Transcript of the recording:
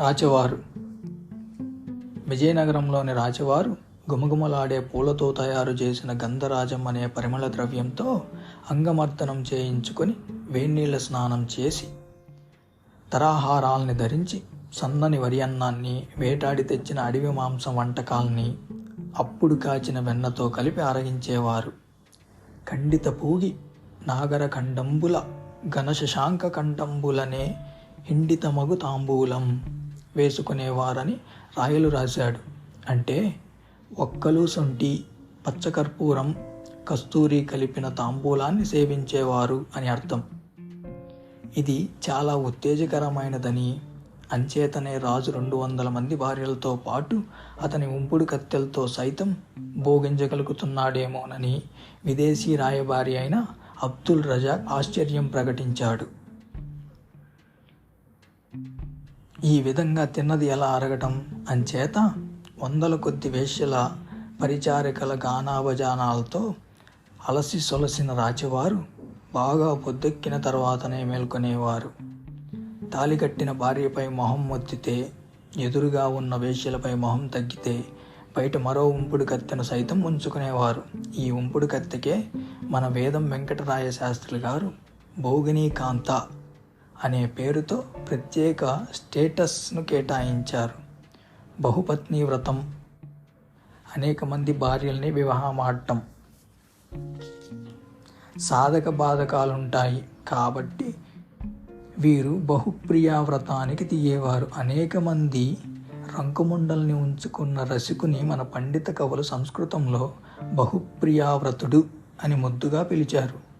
రాచవారు విజయనగరంలోని రాచవారు గుమగుమలాడే పూలతో తయారు చేసిన గంధరాజం అనే పరిమళ ద్రవ్యంతో అంగమర్దనం చేయించుకొని వేణీళ్ళ స్నానం చేసి తరాహారాల్ని ధరించి సన్నని వరి అన్నాన్ని వేటాడి తెచ్చిన అడవి మాంసం వంటకాల్ని అప్పుడు కాచిన వెన్నతో కలిపి ఆరగించేవారు ఖండిత పూగి నాగర ఖండంబుల ఘనశశాంక ఖండంబులనే హిండితమగు తాంబూలం. వేసుకునేవారని రాయలు రాశాడు. అంటే ఒక్కలు సొంటి పచ్చకర్పూరం కస్తూరి కలిపిన తాంబూలాన్ని సేవించేవారు అని అర్థం. ఇది చాలా ఉత్తేజకరమైనదని అంచేతనే రాజు రెండు వందల మంది భార్యలతో పాటు అతని ఉంపుడు కత్తెలతో సైతం భోగించగలుగుతున్నాడేమోనని విదేశీ రాయబారి అయిన అబ్దుల్ రజాక్ ఆశ్చర్యం ప్రకటించాడు. ఈ విధంగా తిన్నది ఎలా అరగటం? అంచేత వందల కొద్ది వేశ్యల పరిచారికల గానాభజానాలతో అలసి సొలసిన రాచివారు బాగా పొద్దెక్కిన తర్వాతనే మేల్కొనేవారు. తాలికట్టిన భార్యపై మొహం మొత్తితే ఎదురుగా ఉన్న వేశ్యలపై మొహం తగ్గితే బయట మరో ఉంపుడు కత్తెను సైతం ఉంచుకునేవారు. ఈ ఉంపుడు కత్తెకే మన వేదం వెంకటరాయ శాస్త్రి గారు భోగిని కాంత అనే పేరుతో ప్రత్యేక స్టేటస్ను కేటాయించారు. బహుపత్ని వ్రతం అనేక మంది భార్యల్ని వివాహమాడటం సాధక బాధకాలుంటాయి కాబట్టి వీరు బహుప్రియా వ్రతానికి తీయేవారు. అనేక మంది రంకుముండల్ని ఉంచుకున్న రసికుని మన పండిత కవులు సంస్కృతంలో బహుప్రియావ్రతుడు అని ముద్దుగా పిలిచారు.